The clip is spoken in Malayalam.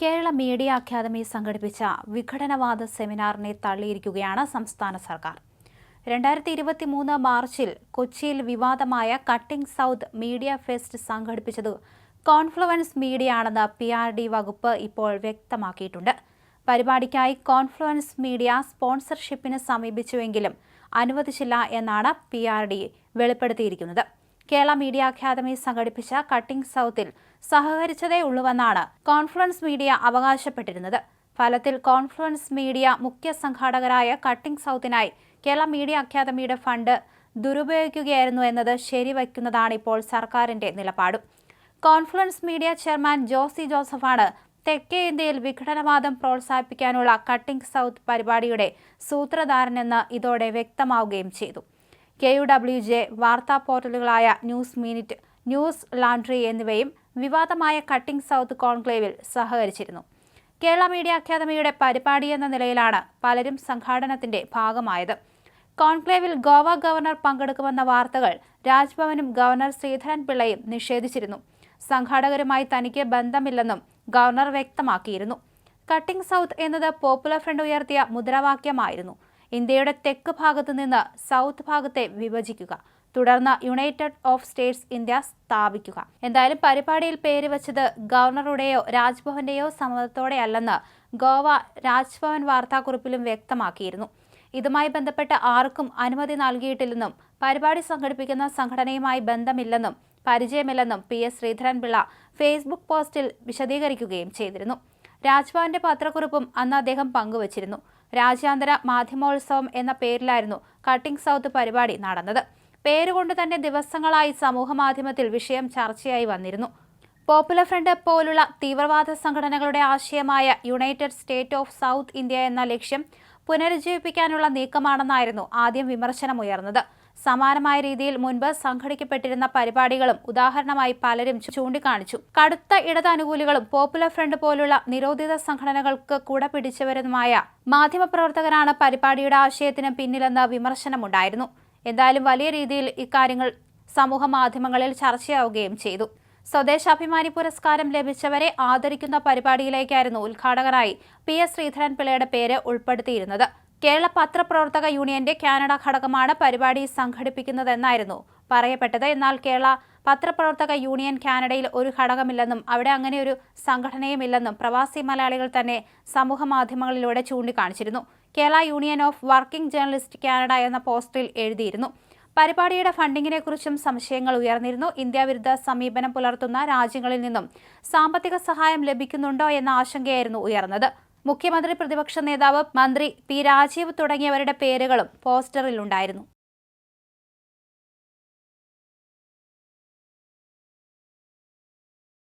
കേരള മീഡിയ അക്കാദമി സംഘടിപ്പിച്ച വിഘടനവാദ സെമിനാറിനെ തള്ളിയിരിക്കുകയാണ് സംസ്ഥാന സർക്കാർ. രണ്ടായിരത്തി ഇരുപത്തി മൂന്ന് മാർച്ചിൽ കൊച്ചിയിൽ വിവാദമായ കട്ടിംഗ് സൗത്ത് മീഡിയ ഫെസ്റ്റ് സംഘടിപ്പിച്ചത് കോൺഫ്ലുവൻസ് മീഡിയ ആണെന്ന് പി ആർ ഡി വകുപ്പ് ഇപ്പോൾ വ്യക്തമാക്കിയിട്ടുണ്ട്. പരിപാടിക്കായി കോൺഫ്ലുവൻസ് മീഡിയ സ്പോൺസർഷിപ്പിന് സമീപിച്ചുവെങ്കിലും അനുവദിച്ചില്ല എന്നാണ് പി ആർ ഡി വെളിപ്പെടുത്തിയിരിക്കുന്നത്. കേരള മീഡിയ അക്കാദമി സംഘടിപ്പിച്ച കട്ടിംഗ് സൗത്തിൽ സഹകരിച്ചതേ ഉള്ളുവെന്നാണ് കോൺഫ്ലുവൻസ് മീഡിയ അവകാശപ്പെട്ടിരുന്നത്. ഫലത്തിൽ കോൺഫ്ലുവൻസ് മീഡിയ മുഖ്യ സംഘാടകരായ കട്ടിംഗ് സൗത്തിനായി കേരള മീഡിയ അക്കാദമിയുടെ ഫണ്ട് ദുരുപയോഗിക്കുകയായിരുന്നു എന്നത് ശരിവയ്ക്കുന്നതാണ് ഇപ്പോൾ സർക്കാരിന്റെ നിലപാടും. കോൺഫ്ലുവൻസ് മീഡിയ ചെയർമാൻ ജോസി ജോസഫാണ് തെക്കേ ഇന്ത്യയിൽ വിഘടനവാദം പ്രോത്സാഹിപ്പിക്കാനുള്ള കട്ടിംഗ് സൗത്ത് പരിപാടിയുടെ സൂത്രധാരനെന്ന് ഇതോടെ വ്യക്തമാവുകയും ചെയ്തു. കെ യു ഡബ്ല്യു ജെ വാർത്താ പോർട്ടലുകളായ ന്യൂസ് മിനിറ്റ് ന്യൂസ് ലാൻഡ്രി എന്നിവയും വിവാദമായ കട്ടിംഗ് സൗത്ത് കോൺക്ലേവിൽ സഹകരിച്ചിരുന്നു. കേരള മീഡിയ അക്കാദമിയുടെ പരിപാടി എന്ന നിലയിലാണ് പലരും സംഘാടനത്തിന്റെ ഭാഗമായത്. കോൺക്ലേവിൽ ഗോവ ഗവർണർ പങ്കെടുക്കുമെന്ന വാർത്തകൾ രാജ്ഭവനും ഗവർണർ ശ്രീധരൻ പിള്ളയും നിഷേധിച്ചിരുന്നു. സംഘാടകരുമായി തനിക്ക് ബന്ധമില്ലെന്നും ഗവർണർ വ്യക്തമാക്കിയിരുന്നു. കട്ടിംഗ് സൗത്ത് എന്നത് പോപ്പുലർ ഫ്രണ്ട് ഉയർത്തിയ മുദ്രാവാക്യമായിരുന്നു. ഇന്ത്യയുടെ തെക്ക് ഭാഗത്തു നിന്ന് സൗത്ത് ഭാഗത്തെ വിഭജിക്കുക. തുടർന്ന് യുണൈറ്റഡ് ഓഫ് സ്റ്റേറ്റ്സ് ഇന്ത്യ സ്ഥാപിക്കുക. എന്തായാലും പരിപാടിയിൽ പേര് വച്ചത് ഗവർണറുടെയോ രാജ്ഭവന്റെയോ സമ്മതത്തോടെയല്ലെന്ന് ഗോവ രാജ്ഭവൻ വാർത്താക്കുറിപ്പിലും വ്യക്തമാക്കിയിരുന്നു. ഇതുമായി ബന്ധപ്പെട്ട് ആർക്കും അനുമതി നൽകിയിട്ടില്ലെന്നും പരിപാടി സംഘടിപ്പിക്കുന്ന സംഘടനയുമായി ബന്ധമില്ലെന്നും പരിചയമില്ലെന്നും പി എസ് ശ്രീധരൻപിള്ള ഫേസ്ബുക്ക് പോസ്റ്റിൽ വിശദീകരിക്കുകയും ചെയ്തിരുന്നു. രാജ്ഭവന്റെ പത്രക്കുറിപ്പും അന്ന് അദ്ദേഹം പങ്കുവച്ചിരുന്നു. രാജ്യാന്തര മാധ്യമോത്സവം എന്ന പേരിലായിരുന്നു കട്ടിംഗ് സൗത്ത് പരിപാടി നടന്നത്. പേരുകൊണ്ട് തന്നെ ദിവസങ്ങളായി സമൂഹമാധ്യമത്തിൽ വിഷയം ചർച്ചയായി വന്നിരുന്നു. പോപ്പുലർ ഫ്രണ്ട് പോലുള്ള തീവ്രവാദ സംഘടനകളുടെ ആശയമായ united state of south India എന്ന ലക്ഷ്യം പുനരുജ്ജീവിപ്പിക്കാനുള്ള നീക്കമാണെന്നായിരുന്നു ആദ്യം വിമർശനമുയർന്നത്. സമാനമായ രീതിയിൽ മുൻപ് സംഘടിക്കപ്പെട്ടിരുന്ന പരിപാടികളും ഉദാഹരണമായി പലരും ചൂണ്ടിക്കാണിച്ചു. കടുത്ത ഇടത് അനുകൂലികളും പോപ്പുലർ ഫ്രണ്ട് പോലുള്ള നിരോധിത സംഘടനകൾക്ക് കൂടെ പിടിച്ചവരുമായ മാധ്യമപ്രവർത്തകരാണ് പരിപാടിയുടെ ആശയത്തിന് പിന്നിലെന്ന് വിമർശനമുണ്ടായിരുന്നു. എന്തായാലും വലിയ രീതിയിൽ ഇക്കാര്യങ്ങൾ സമൂഹ മാധ്യമങ്ങളിൽ ചർച്ചയാവുകയും ചെയ്തു. സ്വദേശാഭിമാനി പുരസ്കാരം ലഭിച്ചവരെ ആദരിക്കുന്ന പരിപാടിയിലേക്കായിരുന്നു ഉദ്ഘാടകനായി പി എസ് ശ്രീധരൻ പിള്ളയുടെ പേര് ഉൾപ്പെടുത്തിയിരുന്നത്. കേരള പത്രപ്രവർത്തക യൂണിയന്റെ കാനഡ ഘടകമാണ് പരിപാടി സംഘടിപ്പിക്കുന്നതെന്നായിരുന്നു പറയപ്പെട്ടത്. എന്നാൽ കേരള പത്രപ്രവർത്തക യൂണിയൻ കാനഡയിൽ ഒരു ഘടകമില്ലെന്നും അവിടെ അങ്ങനെ ഒരു സംഘടനയുമില്ലെന്നും പ്രവാസി മലയാളികൾ തന്നെ സമൂഹ മാധ്യമങ്ങളിലൂടെ ചൂണ്ടിക്കാണിച്ചിരുന്നു. Kerala union of working journalist Canada എന്ന പോസ്റ്റിൽ എഴുതിയിരുന്നു. പരിപാടിയുടെ ഫണ്ടിങ്ങിനെ കുറിച്ചും സംശയങ്ങൾ ഉയർന്നിരുന്നു. ഇന്ത്യ വിരുദ്ധ സമീപനം പുലർത്തുന്ന രാജ്യങ്ങളിൽ നിന്നും സാമ്പത്തിക സഹായം ലഭിക്കുന്നുണ്ടോ എന്ന ആശങ്കയായിരുന്നു ഉയർന്നത്. മുഖ്യമന്ത്രി പ്രതിപക്ഷ നേതാവ് മന്ത്രി പി രാജീവ് തുടങ്ങിയവരുടെ പേരുകളും പോസ്റ്ററിലുണ്ടായിരുന്നു.